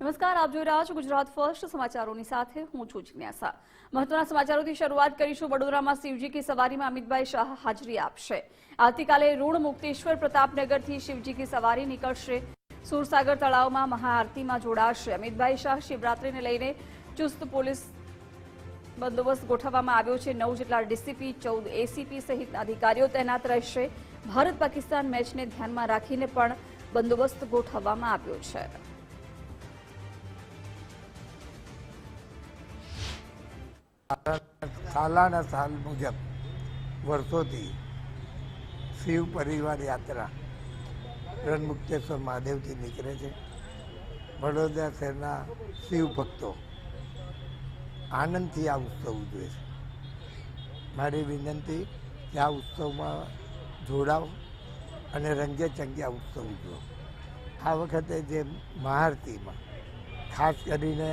નમસ્કાર, આપ જોઈ રહ્યા છો ગુજરાત ફર્સ્ટ સમાચારોની સાથે હું છું જિજ્ઞાસા. મહત્વના સમાચારોથી શરૂઆત કરીશું. વડોદરામાં શિવજી કી સવારીમાં અમિતભાઈ શાહ હાજરી આપશે. આવતીકાલે ઋણ મુક્તેશ્વર પ્રતાપનગરથી શિવજી કી સવારી નીકળશે. સુરસાગર તળાવમાં મહાઆરતીમાં જોડાશે. અમિતભાઈ શાહ શિવરાત્રીને લઈને ચુસ્ત પોલીસ બંદોબસ્ત ગોઠવવામાં આવ્યો છે. નવ જેટલા ડીસીપી, ચૌદ એસીપી સહિતના અધિકારીઓ તૈનાત રહેશે. ભારત પાકિસ્તાન મેચને ધ્યાનમાં રાખીને પણ બંદોબસ્ત ગોઠવવામાં આવ્યો છે. સાલાના સાલ મુજબ વર્ષોથી શિવ પરિવાર યાત્રા રણમુક્તેશ્વર મહાદેવથી નીકળે છે. વડોદરા શહેરના શિવ ભક્તો આનંદથી આ ઉત્સવ ઉજવે છે. મારી વિનંતી કે આ ઉત્સવમાં જોડાઓ અને રંગે ચંગે આ ઉત્સવ ઉજવો. આ વખતે જે મહાઆરતીમાં, ખાસ કરીને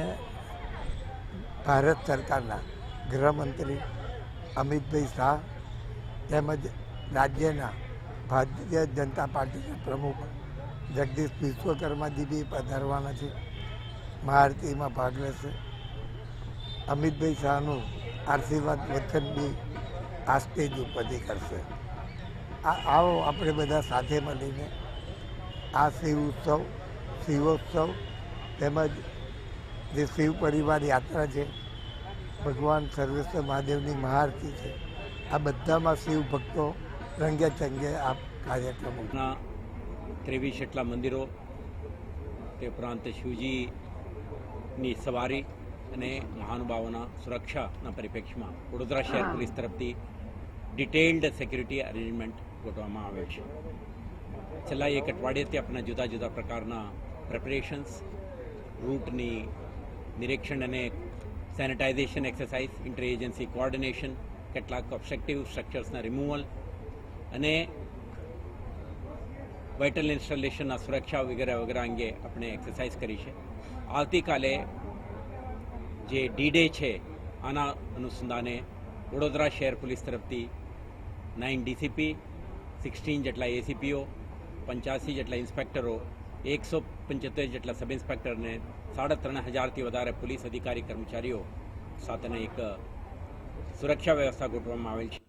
ભારત સરકારના ગૃહમંત્રી અમિતભાઈ શાહ તેમજ રાજ્યના ભારતીય જનતા પાર્ટીના પ્રમુખ જગદીશ વિશ્વકર્માજી બી પધારવાના છે. મહાઆરતીમાં ભાગ લેશે. અમિતભાઈ શાહનું આશીર્વાદ વચન બી આ સ્ટેજ ઉપરથી કરશે. આ આવો આપણે બધા સાથે મળીને આ શિવ ઉત્સવ, શિવોત્સવ તેમજ જે શિવ પરિવાર યાત્રા છે ભગવાન સર્વેશ્વર મહાદેવની મહાઆરતી છે. આ બધામાં શિવ ભક્તો રંગે ચંગે આ કાર્યક્રમો ત્રેવીસ જેટલા મંદિરો, તે ઉપરાંત શિવજીની સવારી અને મહાનુભાવોના સુરક્ષાના પરિપ્રેક્ષમાં વડોદરા શહેર પોલીસ તરફથી ડિટેલ્ડ સિક્યુરિટી અરેન્જમેન્ટ ગોઠવવામાં આવે છે. છેલ્લા એક અઠવાડિયાથી આપણા જુદા જુદા પ્રકારના પ્રેપરેશન્સ, રૂટની નિરીક્ષણ અને sanitisation exercise inter agency coordination કેટલાક ઓબ્સ્ટ્રક્ટિવ સ્ટ્રક્ચર્સના રિમૂવલ અને વાઇટલ ઇન્સ્ટોલેશનના સુરક્ષા વગેરે વગેરે અંગે આપણે એક્સરસાઇઝ કરી છે. આવતીકાલે જે ડી ડે છે, આના અનુસંધાને વડોદરા શહેર પોલીસ તરફથી નાઇન ડીસીપી સિક્સટીન જેટલા એસીપીઓ પંચ્યાસી જેટલા ઇન્સ્પેક્ટરો એકસો પંચોતેર જેટલા સબ ઇન્સ્પેક્ટર અને સાડા ત્રણ હજારથી વધારે પોલીસ અધિકારી કર્મચારીઓ સાથેના એક સુરક્ષા વ્યવસ્થા ગોઠવવામાં આવેલ છે.